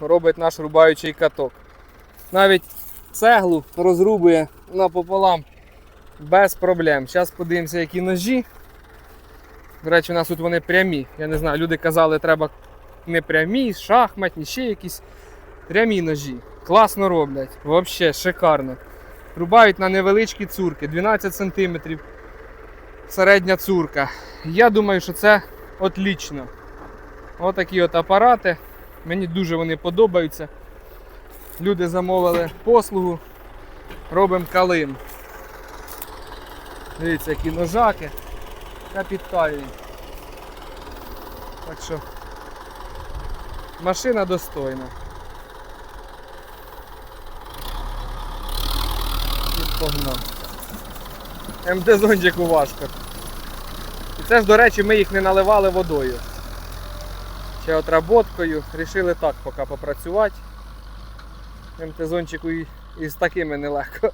робить наш рубаючий каток. Навіть цеглу розрубує напополам без проблем. Зараз подивимося, які ножі. До речі, у нас тут вони прямі. Я не знаю, люди казали, треба не прямі, шахматні, ще якісь прямі ножі. Класно роблять. Взагалі шикарно. Рубають на невеличкі цурки, 12 см. Середня цурка. Я думаю, що це отлично. Отакі от апарати. Мені дуже вони подобаються. Люди замовили послугу. Робимо калин. Дивіться, які ножаки. Капітальні. Так що машина достойна. І погнав. МД зончику важко. І це ж, до речі, ми їх не наливали водою. Ще отработкою. Рішили так поки попрацювати. МТ-зончику і, і з такими нелегко.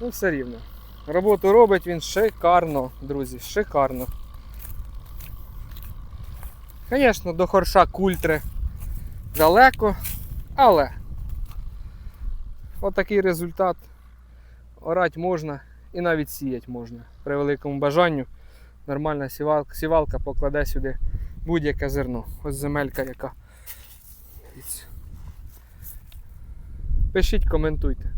Ну, все рівно. Роботу робить він шикарно, друзі, шикарно. Звісно, до хорша культри далеко, але отакий результат. Орати можна і навіть сіяти можна. При великому бажанню нормальна сівалка, сівалка покладе сюди будь-яке зерно. Ось земелька яка. Пишіть, коментуйте.